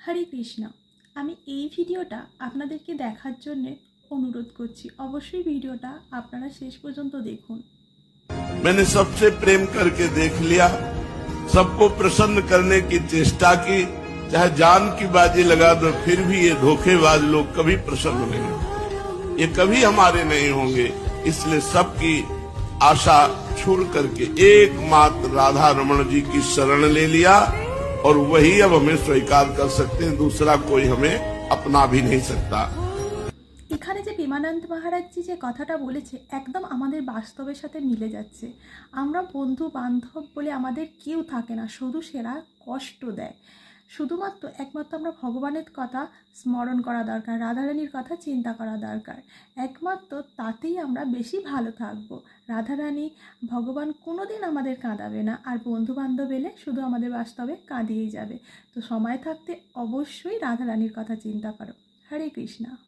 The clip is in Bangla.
হরে কৃষ্ণ আমি এই ভিডিওটা আপনাদেরকে দেখার জন্যে অনুরোধ করছি অবশ্যই ভিডিওটা আপনারা শেষ পর্যন্ত দেখুন मैंने सबसे प्रेम करके देख लिया सबको प्रसन्न करने की चेष्टा की चाहे जान की बाजी लगा दो फिर भी ये धोखेबाज लोग कभी प्रसन्न नहीं होंगे ये कभी हमारे नहीं होंगे इसलिए सबकी आशा छोड़ करके एकमात्र राधा रमन जी की शरण ले लिया और वही अब हमें स्वीकार कर सकते हैं दूसरा कोई हमें अपना भी नहीं सकता এখানে যে বিমানন্দ মহারাজজি যে কথাটা বলেছে একদম আমাদের বাস্তবের সাথে মিলে যাচ্ছে আমরা বন্ধু বান্ধব বলে আমাদের কেউ থাকে না শুধু সেরা কষ্ট দেয় শুধুমাত্র একমাত্র আমরা ভগবানের কথা স্মরণ করা দরকার, রাধারানীর কথা চিন্তা করা দরকার। একমাত্র তাতেই আমরা বেশি ভালো থাকব। রাধারানী, ভগবান কোনো দিন আমাদের কাঁদাবে না, আর বন্ধু বান্ধব এলে শুধু আমাদের বাস্তবে কাঁদিয়েই যাবে। তো সময় থাকতে অবশ্যই রাধারানীর কথা চিন্তা করো। হরে কৃষ্ণা।